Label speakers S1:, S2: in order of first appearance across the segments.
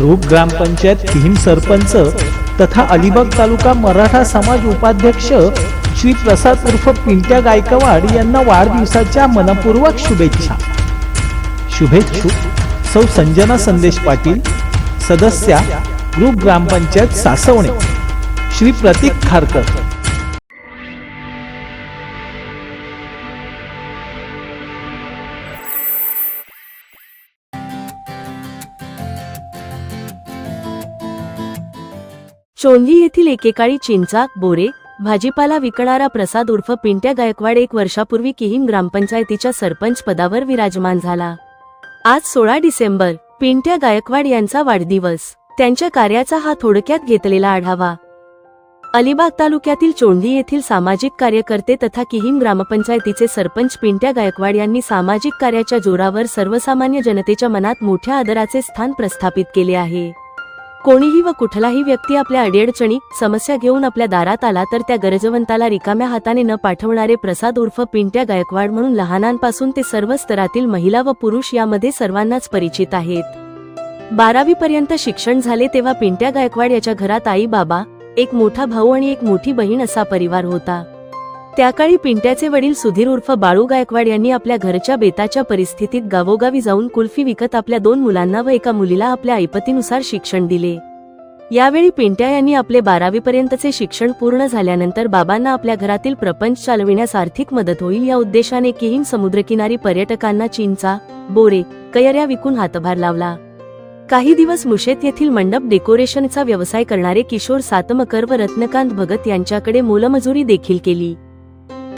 S1: Group ग्रामपंचायत किहिम सरपंच तथा अलिबाग तालुका मराठा समाज उपाध्यक्ष श्री प्रसाद उर्फ पिंट्या गायकवाड यांना वाढदिवसाच्या मनपूर्वक शुभेच्छा. शुभेच्छू. सौ संजना संदेश पाटील सदस्या ग्रुप ग्रामपंचायत सासवणे. श्री प्रतीक खारकर.
S2: चोंदी येथील एकेकाळी चिंचा बोरे भाजीपाला विकणारा प्रसाद उर्फ पिंट्या गायकवाड एक वर्षापूर्वी किहीम ग्रामपंचायतीच्या सरपंच पदावर विराजमान झाला. आज सोळा डिसेंबर पिंट्या गायकवाड यांचा वाढदिवस. त्यांच्या कार्याचा हा थोडक्यात घेतलेला आढावा. अलिबाग तालुक्यातील चोंडी येथील सामाजिक कार्यकर्ते तथा किहिम ग्रामपंचायतीचे सरपंच पिंट्या गायकवाड यांनी सामाजिक कार्याच्या जोरावर सर्वसामान्य जनतेच्या मनात मोठ्या आदराचे स्थान प्रस्थापित केले आहे. कोणीही व कुठलाही व्यक्ती आपल्या अडीअडचणी समस्या घेऊन आपल्या दारात आला तर त्या गरजवंताला रिकाम्या हाताने न पाठवणारे प्रसाद उर्फ पिंट्या गायकवाड म्हणून लहानांपासून ते सर्व स्तरातील महिला व पुरुष यामध्ये सर्वांनाच परिचित आहेत. बारावी पर्यंत शिक्षण झाले तेव्हा पिंट्या गायकवाड याच्या घरात आई बाबा एक मोठा भाऊ आणि एक मोठी बहीण असा परिवार होता. त्याकाळी पिंट्याचे वडील सुधीर उर्फ बाळू गायकवाड यांनी आपल्या घरच्या बेताच्या परिस्थितीत गावोगावी जाऊन कुल्फी विकत आपल्या दोन मुलांना व एका मुलीला आपल्या ऐपतीनुसार शिक्षण दिले. यावेळी पिंट्या यांनी आपले बारावीपर्यंतचे शिक्षण पूर्ण झाल्यानंतर बाबांना आपल्या घरातील प्रपंच चालविण्यास आर्थिक मदत होईल या उद्देशाने किहीम समुद्रकिनारी पर्यटकांना चीनचा बोरे कयऱ्या विकून हातभार लावला. काही दिवस मुशेत येथील मंडप डेकोरेशनचा व्यवसाय करणारे किशोर सातमकर व रत्नकांत भगत यांच्याकडे मोलमजुरी देखील केली.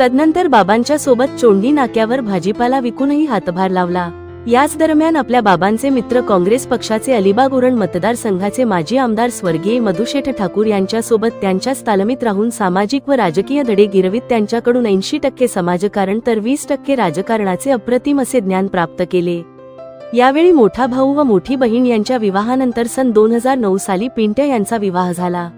S2: तदनंतर बाबांच्या सोबत चोंडी नाक्यावर भाजीपाला विकूनही हातभार लावला. याच दरम्यान आपल्या बाबांचे मित्र काँग्रेस पक्षाचे अलिबाग उरण मतदारसंघाचे माजी आमदार स्वर्गीय मधुशेठ ठाकूर यांच्यासोबत त्यांच्याच तालमीत राहून सामाजिक व राजकीय धडे गिरवीत त्यांच्याकडून ऐंशी टक्के समाजकारण तर वीस टक्के राजकारणाचे अप्रतिम असे ज्ञान प्राप्त केले. यावेळी मोठा भाऊ व मोठी बहीण यांच्या विवाहानंतर सन दोन हजार नऊ साली पिंट्या यांचा विवाह झाला.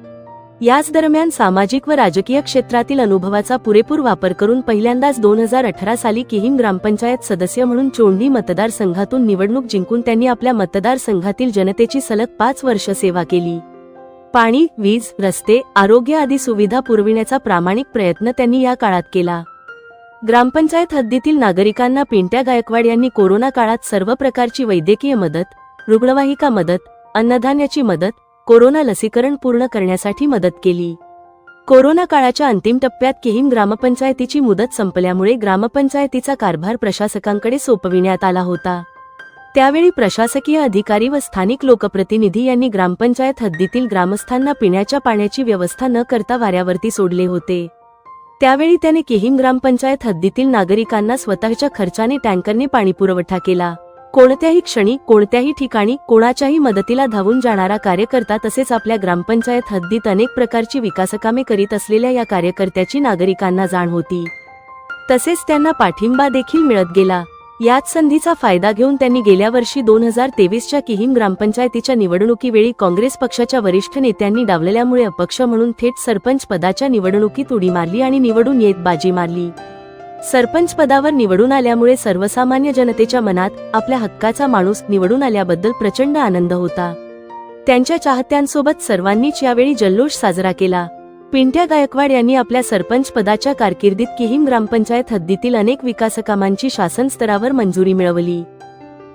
S2: याच दरम्यान सामाजिक व राजकीय क्षेत्रातील अनुभवाचा पुरेपूर वापर करून पहिल्यांदाच दोन हजार अठरा साली किहीम ग्रामपंचायत सदस्य म्हणून चोंडी मतदारसंघातून निवडणूक जिंकून त्यांनी आपल्या मतदारसंघातील जनतेची सलग पाच वर्ष सेवा केली. पाणी वीज रस्ते आरोग्य आदी सुविधा पुरविण्याचा प्रामाणिक प्रयत्न त्यांनी या काळात केला. ग्रामपंचायत हद्दीतील नागरिकांना पिंट्या गायकवाड यांनी कोरोना काळात सर्व प्रकारची वैद्यकीय मदत रुग्णवाहिका मदत अन्नधान्याची मदत कोरोना लसीकरण पूर्ण करण्यासाठी मदत केली. कोरोना काळाच्या अंतिम टप्प्यात किहीम ग्रामपंचायतीची मुदत संपल्यामुळे ग्रामपंचायतीचा कारभार प्रशासकांकडे सोपविण्यात आला होता. त्यावेळी प्रशासकीय अधिकारी व स्थानिक लोकप्रतिनिधी यांनी ग्रामपंचायत हद्दीतील ग्रामस्थांना पिण्याच्या पाण्याची व्यवस्था न करता वाऱ्यावरती सोडले होते. त्यावेळी त्याने किहीम ग्रामपंचायत हद्दीतील नागरिकांना स्वतःच्या खर्चाने टँकरने पाणीपुरवठा केला. कोणत्याही क्षणी कोणत्याही ठिकाणी कोणाच्याही मदतीला धावून जाणारा कार्यकर्ता तसेच आपल्या ग्रामपंचायत हद्दीत अनेक प्रकारची विकासकामे करीत असलेल्या या कार्यकर्त्याची नागरिकांना जाण होती. तसेच त्यांना पाठिंबा देखील मिळत गेला. याच संधीचा फायदा घेऊन त्यांनी गेल्या वर्षी दोन हजार तेवीसच्या किहीम ग्रामपंचायतीच्या निवडणुकीवेळी काँग्रेस पक्षाच्या वरिष्ठ नेत्यांनी डावलेल्यामुळे अपक्ष म्हणून थेट सरपंच पदाच्या निवडणुकीत उडी मारली आणि निवडून येत बाजी मारली. सरपंच पदावर निवडून आल्यामुळे सर्वसामान्य जनतेच्या मनात आपल्या हक्काचा माणूस निवडून आल्याबद्दल प्रचंड आनंद होता. त्यांच्या चाहत्यांसोबत सर्वांनीच यावेळी जल्लोष साजरा केला. पिंट्या गायकवाड यांनी आपल्या सरपंच पदाच्या कारकिर्दीत किहीम ग्रामपंचायत हद्दीतील अनेक विकासकामांची शासन स्तरावर मंजुरी मिळवली.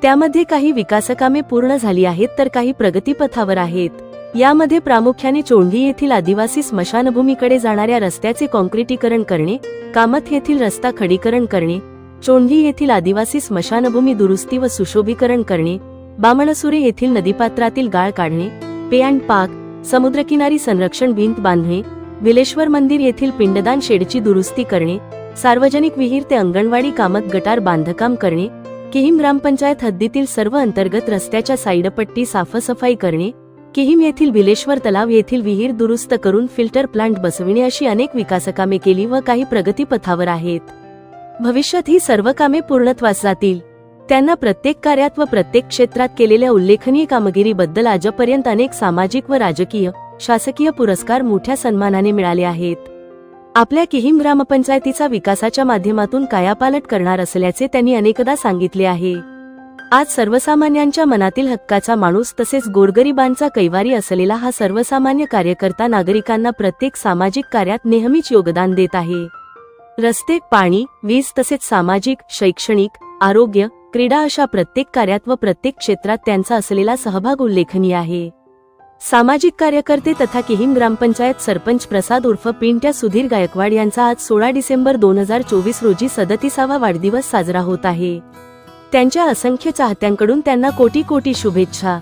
S2: त्यामध्ये काही विकासकामे पूर्ण झाली आहेत तर काही प्रगतीपथावर आहेत. यामध्ये प्रामुख्याने चोंढी येथील आदिवासी स्मशानभूमीकडे जाणाऱ्या रस्त्याचे कॉन्क्रिटीकरण करणे कामत येथील रस्ता खडीकरण करणे चोंडी येथील आदिवासी स्मशानभूमी दुरुस्ती व सुशोभीकरण करणे बामणसुरे येथील नदीपात्रातील गाळ काढणे पे अँड पाक समुद्रकिनारी संरक्षण भिंत बांधणे विलेश्वर मंदिर येथील पिंडदान शेडची दुरुस्ती करणे सार्वजनिक विहीर ते अंगणवाडी कामत गटार बांधकाम करणे किहीम ग्रामपंचायत हद्दीतील सर्व अंतर्गत रस्त्याच्या साईडपट्टी साफसफाई करणे किहीम येथील विलेश्वर तलाव येथील विहीर दुरुस्त करून फिल्टर प्लांट बसविणे अशी अनेक विकासकामे केली व काही प्रगतीपथावर आहेत. भविष्यात ही सर्व कामे पूर्णत्वास जातील. त्यांना प्रत्येक कार्यात व प्रत्येक क्षेत्रात केलेल्या उल्लेखनीय कामगिरीबद्दल आजपर्यंत अनेक सामाजिक व राजकीय शासकीय पुरस्कार मोठ्या सन्मानाने मिळाले आहेत. आपल्या किहीम ग्रामपंचायतीचा विकासाच्या माध्यमातून कायापालट करणार असल्याचे त्यांनी अनेकदा सांगितले आहे. आज सर्वसामान्यांच्या मनातील हक्काचा माणूस तसेच गोरगरिबांचा कैवारी असलेला हा सर्वसामान्य कार्यकर्ता नागरिकांना प्रत्येक सामाजिक कार्यात नेहमीच योगदान देत आहे. रस्ते पाणी वीज तसेच सामाजिक शैक्षणिक आरोग्य क्रीडा अशा प्रत्येक कार्यात व प्रत्येक क्षेत्रात त्यांचा असलेला सहभाग उल्लेखनीय आहे. सामाजिक कार्यकर्ते तथा किहीम ग्रामपंचायत सरपंच प्रसाद उर्फ पिंट्या सुधीर गायकवाड यांचा आज सोळा डिसेंबर दोन हजार चोवीस रोजी सदतीसावा वाढदिवस साजरा होत आहे. त्यांच्या असंख्य चाहत्यांकडून त्यांना कोटी कोटी शुभेच्छा.